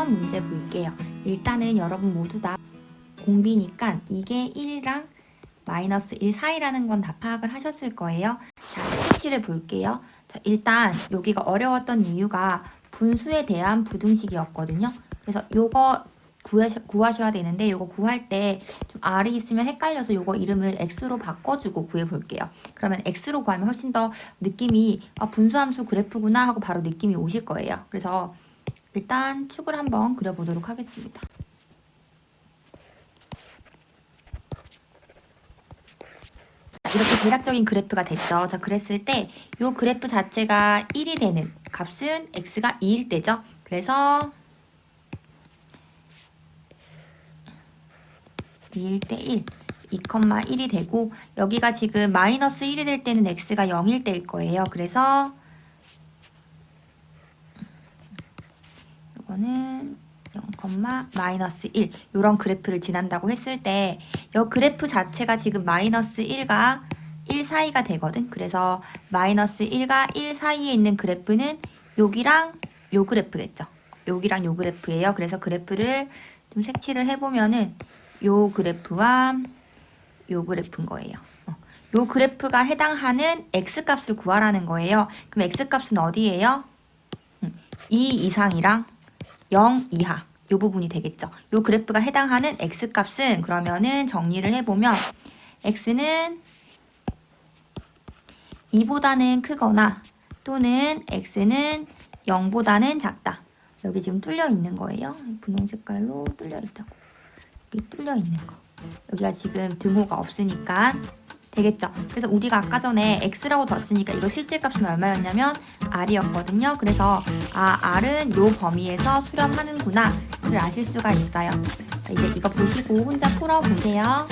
문제 볼게요. 일단은 여러분 모두 다 공비니까 이게 1이랑 마이너스 1 사이라는 건 다 파악을 하셨을 거예요. 자, 스케치를 볼게요. 자, 일단 여기가 어려웠던 이유가 분수에 대한 부등식이었거든요. 그래서 요거 구하셔, 구하셔야 되는데 요거 구할 때 좀 R이 있으면 헷갈려서 요거 이름을 X로 바꿔주고 구해볼게요. 그러면 X로 구하면 훨씬 더 느낌이 아, 분수함수 그래프구나 하고 바로 느낌이 오실 거예요. 그래서 일단 축을 한번 그려보도록 하겠습니다. 이렇게 대략적인 그래프가 됐죠. 자, 그랬을 때 이 그래프 자체가 1이 되는 값은 x가 2일 때죠. 그래서 2일 때 1, 2,1이 되고 여기가 지금 마이너스 1이 될 때는 x가 0일 때일 거예요. 그래서 이거는 0, 마이너스 1 이런 그래프를 지난다고 했을 때 이 그래프 자체가 지금 마이너스 1과 1 사이가 되거든. 그래서 마이너스 1과 1 사이에 있는 그래프는 여기랑 요 그래프겠죠. 여기랑 요 그래프예요. 그래서 그래프를 좀 색칠을 해보면은 요 그래프와 요 그래프인 거예요. 어, 요 그래프가 해당하는 x 값을 구하라는 거예요. 그럼 x 값은 어디예요? 음, 2 이상이랑 0 이하 요 부분이 되겠죠. 요 그래프가 해당하는 x 값은 그러면은 정리를 해보면 x는 2보다는 크거나 또는 x는 0보다는 작다. 여기 지금 뚫려 있는 거예요. 분홍 색깔로 뚫려 있다고. 여기 뚫려 있는 거. 여기가 지금 등호가 없으니까 되겠죠. 그래서 우리가 아까 전에 x라고 뒀으니까 이거 실제 값은 얼마였냐면 r이었거든요. 그래서 아 r은 요 범위에서 수렴하는구나를 아실 수가 있어요. 자, 이제 이거 보시고 혼자 풀어보세요.